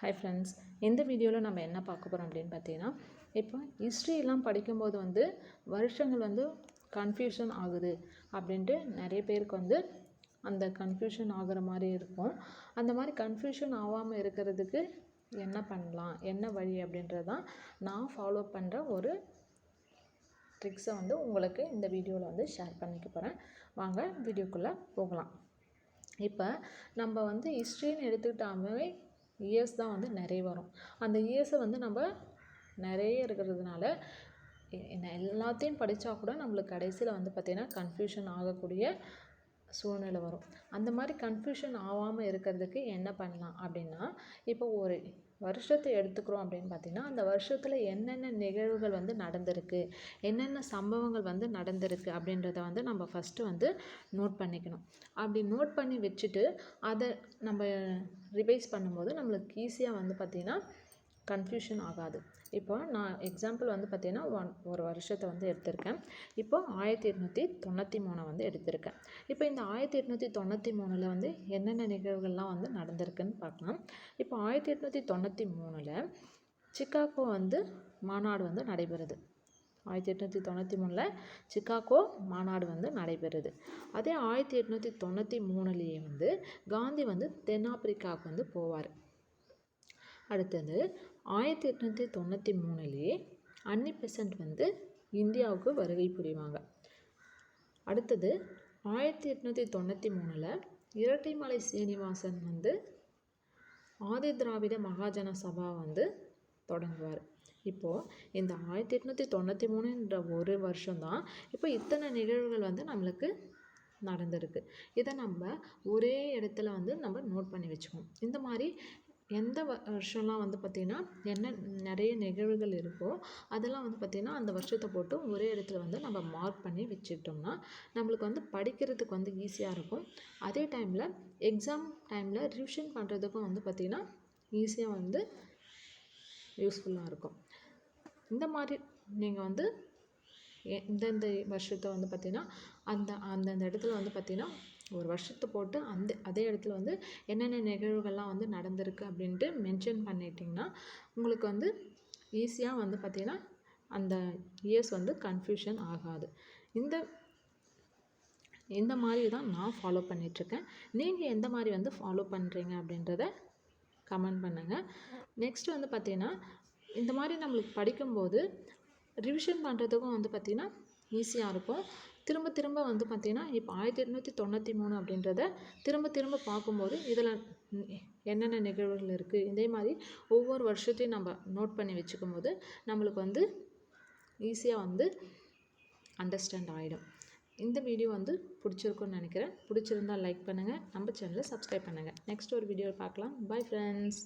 Hi friends இந்த வீடியோவில் நம்ம என்ன பார்க்க போகிறோம் அப்படின்னு பார்த்தீங்கன்னா இப்போ ஹிஸ்ட்ரியெலாம் படிக்கும்போது வந்து வருஷங்கள் வந்து கன்ஃபியூஷன் ஆகுது அப்படின்ட்டு நிறைய பேருக்கு வந்து அந்த கன்ஃபியூஷன் ஆகிற மாதிரி இருக்கும். அந்த மாதிரி கன்ஃபியூஷன் ஆகாமல் இருக்கிறதுக்கு என்ன பண்ணலாம்? என்ன வழி அப்படின்றது தான் நான் ஃபாலோ பண்ணுற ஒரு ட்ரிக்ஸை வந்து உங்களுக்கு இந்த வீடியோவில் வந்து ஷேர் பண்ணிக்க போகிறேன் வாங்க வீடியோக்குள்ளே போகலாம். இப்போ நம்ம வந்து ஹிஸ்ட்ரின்னு எடுத்துக்கிட்டாவே இயர்ஸ் தான் வந்து நிறைய வரும். அந்த இயர்ஸை வந்து நம்ம நிறைய இருக்கிறதுனால எ- என்ன எல்லாத்தையும் படித்தா கூட நம்மளுக்கு கடைசியில் வந்து பார்த்திங்கன்னா கன்ஃபியூஷன் ஆகக்கூடிய சூழ்நிலை வரும். அந்த மாதிரி கன்ஃபியூஷன் ஆகாமல் இருக்கிறதுக்கு என்ன பண்ணலாம் அப்படின்னா இப்போ ஒரு வருஷத்தை எடுத்துக்கிறோம் அப்படின்னு பார்த்தீங்கன்னா அந்த வருஷத்தில் என்னென்ன நிகழ்வுகள் வந்து நடந்திருக்கு என்னென்ன சம்பவங்கள் வந்து நடந்திருக்கு அப்படின்றத வந்து நம்ம ஃபஸ்ட்டு வந்து நோட் பண்ணிக்கணும். அப்படி நோட் பண்ணி வச்சுட்டு அதை நம்ம ரிவைஸ் பண்ணும்போது நம்மளுக்கு ஈஸியாக வந்து பார்த்திங்கன்னா கன்ஃபியூஷன் ஆகாது. இப்போ நான் எக்ஸாம்பிள் வந்து பார்த்தீங்கன்னா ஒன் ஒரு வருஷத்தை வந்து எடுத்திருக்கேன். இப்போ ஆயிரத்தி எட்நூற்றி தொண்ணூற்றி மூணை வந்து எடுத்திருக்கேன். இப்போ இந்த ஆயிரத்தி எட்நூற்றி தொண்ணூற்றி மூணில் வந்து என்னென்ன நிகழ்வுகள்லாம் வந்து நடந்திருக்குன்னு பார்க்கலாம். இப்போ ஆயிரத்தி எட்நூற்றி தொண்ணூற்றி மூணில் சிக்காகோ வந்து மாநாடு வந்து நடைபெறுது. ஆயிரத்தி எட்நூற்றி தொண்ணூற்றி மூணில் சிக்காகோ மாநாடு வந்து நடைபெறுது. அதே ஆயிரத்தி எட்நூற்றி தொண்ணூற்றி மூணுலேயே வந்து காந்தி வந்து தென்னாப்பிரிக்காவுக்கு வந்து போவார். அடுத்தது ஆயிரத்தி எட்நூற்றி தொண்ணூற்றி மூணுலேயே அன்னி பெசன்ட் வந்து இந்தியாவுக்கு வருகை புரிவாங்க. அடுத்தது ஆயிரத்தி எட்நூற்றி தொண்ணூற்றி மூணில் இரட்டைமலை சீனிவாசன் வந்து ஆதி திராவிட மகாஜன சபா வந்து தொடங்குவார். இப்போது இந்த ஆயிரத்தி எட்நூற்றி தொண்ணூற்றி மூணுன்ற ஒரு வருஷம்தான் இப்போ இத்தனை நிகழ்வுகள் வந்து நம்மளுக்கு நடந்திருக்கு. இதை நம்ம ஒரே இடத்துல வந்து நம்ம நோட் பண்ணி வச்சுக்கோம் இந்த மாதிரி எந்த வ- வருஷம்லாம் வந்து பார்த்திங்கன்னா என்ன நிறைய நிகழ்வுகள் இருக்கோ அதெல்லாம் வந்து பார்த்திங்கன்னா அந்த வருஷத்தை போட்டு ஒரே இடத்துல வந்து நம்ம மார்க் பண்ணி வச்சுக்கிட்டோம்னா நம்மளுக்கு வந்து படிக்கிறதுக்கு வந்து ஈஸியாக இருக்கும். அதே டைமில் எக்ஸாம் டைமில் ரிவிஷன் பண்ணுறதுக்கும் வந்து பார்த்திங்கன்னா ஈஸியாக வந்து யூஸ்ஃபுல்லாக இருக்கும். இந்த மாதிரி நீங்கள் வந்து எ- இந்தந்த வருஷத்தை வந்து பார்த்தீங்கன்னா அந்த அந்தந்த இடத்துல வந்து பார்த்திங்கன்னா ஒரு வருஷத்தை போட்டு அந்த அதே இடத்துல வந்து என்னென்ன நிகழ்வுகள்லாம் வந்து நடந்திருக்கு அப்படின்ட்டு மென்ஷன் பண்ணிட்டிங்கன்னா உங்களுக்கு வந்து ஈஸியாக வந்து பார்த்திங்கன்னா அந்த இயர்ஸ் வந்து கன்ஃபியூஷன் ஆகாது. இந்த இந்த மாதிரி தான் நான் ஃபாலோ பண்ணிகிட்ருக்கேன் நீங்கள் எந்த மாதிரி வந்து ஃபாலோ பண்ணுறீங்க அப்படின்றத கமெண்ட் பண்ணுங்கள் நெக்ஸ்ட் வந்து பார்த்தீங்கன்னா இந்த மாதிரி நம்மளுக்கு படிக்கும்போது ரிவிஷன் பண்ணுறதுக்கும் வந்து பார்த்திங்கன்னா ஈஸியாக இருக்கும். திரும்ப திரும்ப வந்து பார்த்திங்கன்னா இப்போ ஆயிரத்தி எட்நூற்றி தொண்ணூற்றி மூணு அப்படின்றத திரும்ப திரும்ப பார்க்கும்போது இதில் என்னென்ன நிகழ்வுகள் இருக்குது இதே மாதிரி ஒவ்வொரு வருஷத்தையும் நம்ம நோட் பண்ணி வச்சுக்கும் போது நம்மளுக்கு வந்து ஈஸியாக வந்து அண்டர்ஸ்டாண்ட் ஆகிடும் இந்த வீடியோ வந்து பிடிச்சிருக்குன்னு நினைக்கிறேன். பிடிச்சிருந்தா லைக் பண்ணுங்கள் நம்ம சேனலை சப்ஸ்கிரைப் பண்ணுங்கள் நெக்ஸ்ட் ஒரு வீடியோ பார்க்கலாம். Bye friends